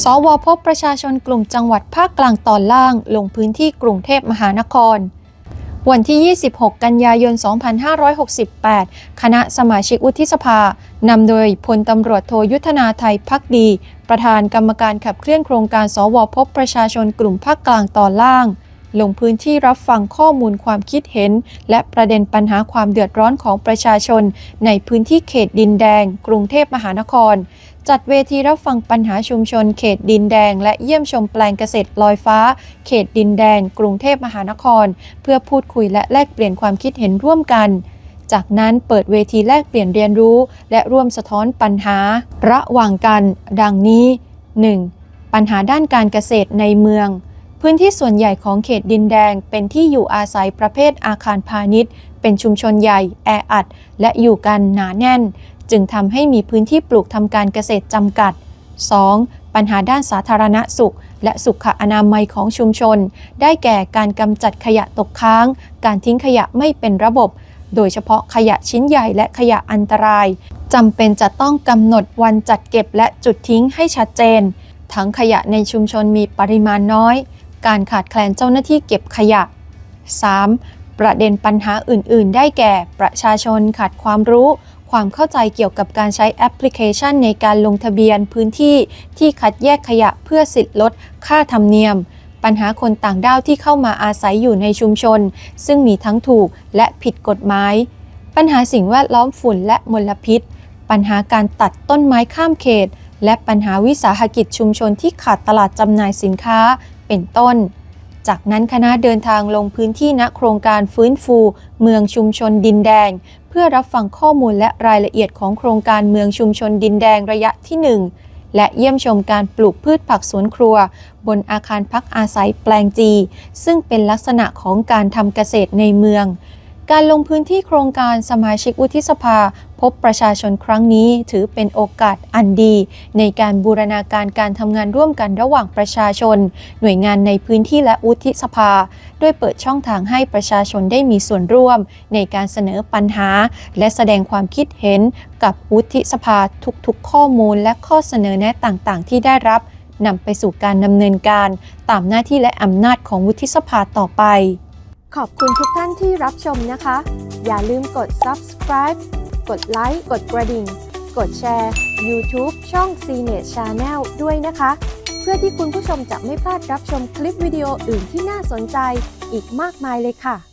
สวพบประชาชนกลุ่มจังหวัดภาคกลางตอนล่างลงพื้นที่กรุงเทพมหานคร วันที่ 26 กันยายน 2568 คณะสมาชิกวุฒิสภานำโดยพลตำรวจโทยุทธนาไทยพักดี ประธานกรรมการขับเคลื่อนโครงการสวพบประชาชนกลุ่มภาคกลางตอนล่าง ลงพื้นที่รับฟังข้อมูลความคิดเห็น และประเด็นปัญหาความเดือดร้อนของประชาชน ในพื้นที่เขตดินแดง กรุงเทพมหานคร จัดเวทีรับฟังปัญหาชุมชน เขตดินแดง และเยี่ยมชมแปลงเกษตรลอยฟ้า เขตดินแดง กรุงเทพมหานคร เพื่อพูดคุยและแลกเปลี่ยนความคิดเห็นร่วมกันจากนั้นเปิดเวทีแลกเปลี่ยนเรียนรู้ และร่วมสะท้อนปัญหา ระหว่างกัน ดังนี้ 1. ปัญหาด้านการเกษตรในเมือง พื้นที่ส่วนใหญ่ของเขตดินแดงเป็นที่อยู่อาศัยประเภทอาคารพาณิชย์ เป็นชุมชนใหญ่ แออัด และอยู่กันหนาแน่น จึงทำให้มีพื้นที่ปลูกทำการเกษตรจำกัด 2. ปัญหาด้านสาธารณสุข และสุขอนามัยของชุมชน ได้แก่การกำจัดขยะตกค้าง การทิ้งขยะไม่เป็นระบบ โดยเฉพาะขยะชิ้นใหญ่และขยะอันตรายจำเป็นจะต้องกำหนดวันจัดเก็บและจุดทิ้งให้ชัดเจน ทั้งขยะในชุมชนมีปริมาณน้อย การขาดแคลนเจ้าหน้าที่เก็บขยะ 3. ประเด็นปัญหาอื่น ๆ ได้แก่ ประชาชนขาดความรู้ ความเข้าใจเกี่ยวกับการใช้แอปพลิเคชันในการลงทะเบียนพื้นที่ที่คัดแยกขยะเพื่อสิทธิลดค่าธรรมเนียม ปัญหาคนต่างด้าวที่เข้ามาอาศัยอยู่ในชุมชน ซึ่งมีทั้งถูกและผิดกฎหมาย ปัญหาสิ่งแวดล้อมฝุ่นและมลพิษ ปัญหาการตัดต้นไม้ข้ามเขตและปัญหาวิสาหกิจชุมชนที่ขาดตลาดจำหน่ายสินค้า เป็นต้น จากนั้นคณะเดินทางลงพื้นที่ณโครงการฟื้นฟู เมืองชุมชนดินแดง เพื่อรับฟังข้อมูลและรายละเอียดของโครงการเมืองชุมชนดินแดงระยะที่ 1 และเยี่ยมชมการปลูกพืชผักสวนครัว บนอาคารพักอาศัยแปลงจี ซึ่งเป็นลักษณะของการทำเกษตรในเมือง การลงพื้นที่โครงการสมาชิกวุฒิสภา พบประชาชนครั้งนี้ถือเป็นโอกาสอันดี ในการบูรณาการการทำงานร่วมกันระหว่างประชาชน หน่วยงานในพื้นที่และวุฒิสภา ด้วยเปิดช่องทางให้ประชาชนได้มีส่วนร่วม ในการเสนอปัญหา และแสดงความคิดเห็นกับวุฒิสภาทุกๆ ข้อมูลและข้อเสนอแนะต่างๆ ที่ได้รับนำไปสู่การดำเนินการ ตามหน้าที่และอำนาจของวุฒิสภาต่อไป ขอบคุณทุกท่านที่รับชมนะคะ อย่าลืมกด subscribe กดไลค์ กดกระดิ่ง กดแชร์ YouTube ช่อง c n e t Channel ด้วยนะคะ เพื่อที่คุณผู้ชมจะไม่พลาดรับชมคลิปวิดีโออื่นที่น่าสนใจอีกมากมายเลยค่ะ